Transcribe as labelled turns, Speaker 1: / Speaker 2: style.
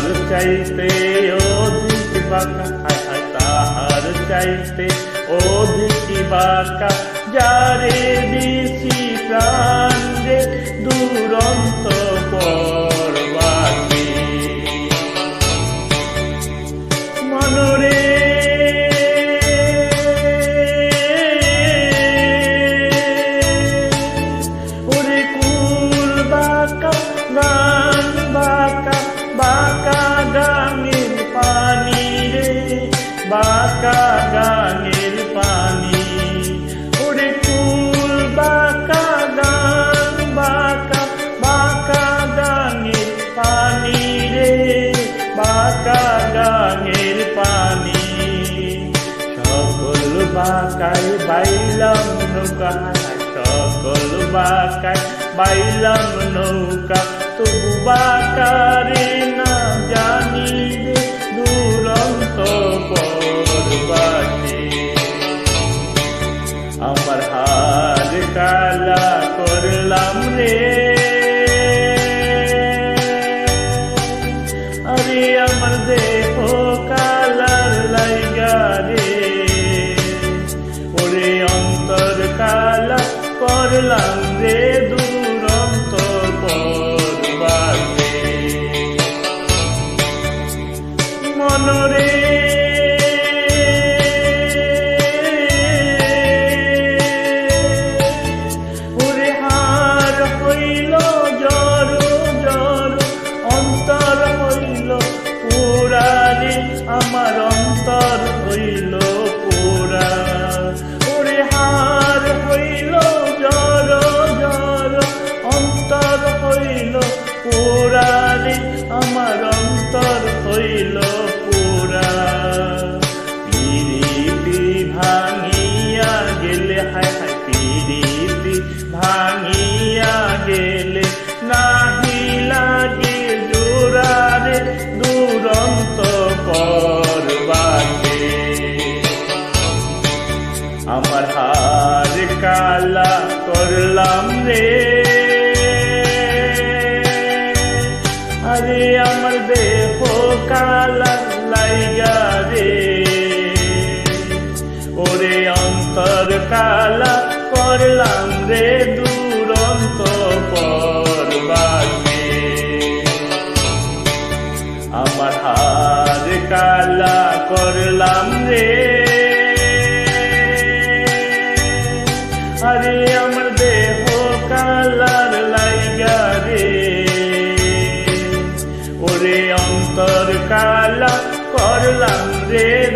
Speaker 1: তাহার চাইতে অধিক বাঁকা হায় হায় তাহার চাইতে অধিক বাঁকা যারে বাগানের পানি। ওরে কুল বাঁকা গান বাঁকা বাঁকা গানের পানি রে। বাঁকা গানের পানি। সকল বাঁকায় বাইলাম নৌকা, সকল বাঁকায় বাইলাম নৌকা। তবু বাঁকা সামনে আমার হার কালা করলাম রে। আরে আমার দেহ কালা লাইয়া রে। ওরে অন্তর কালা করলাম রে দুরন্ত পরবাকে আমার হার কালা করলাম রে। Today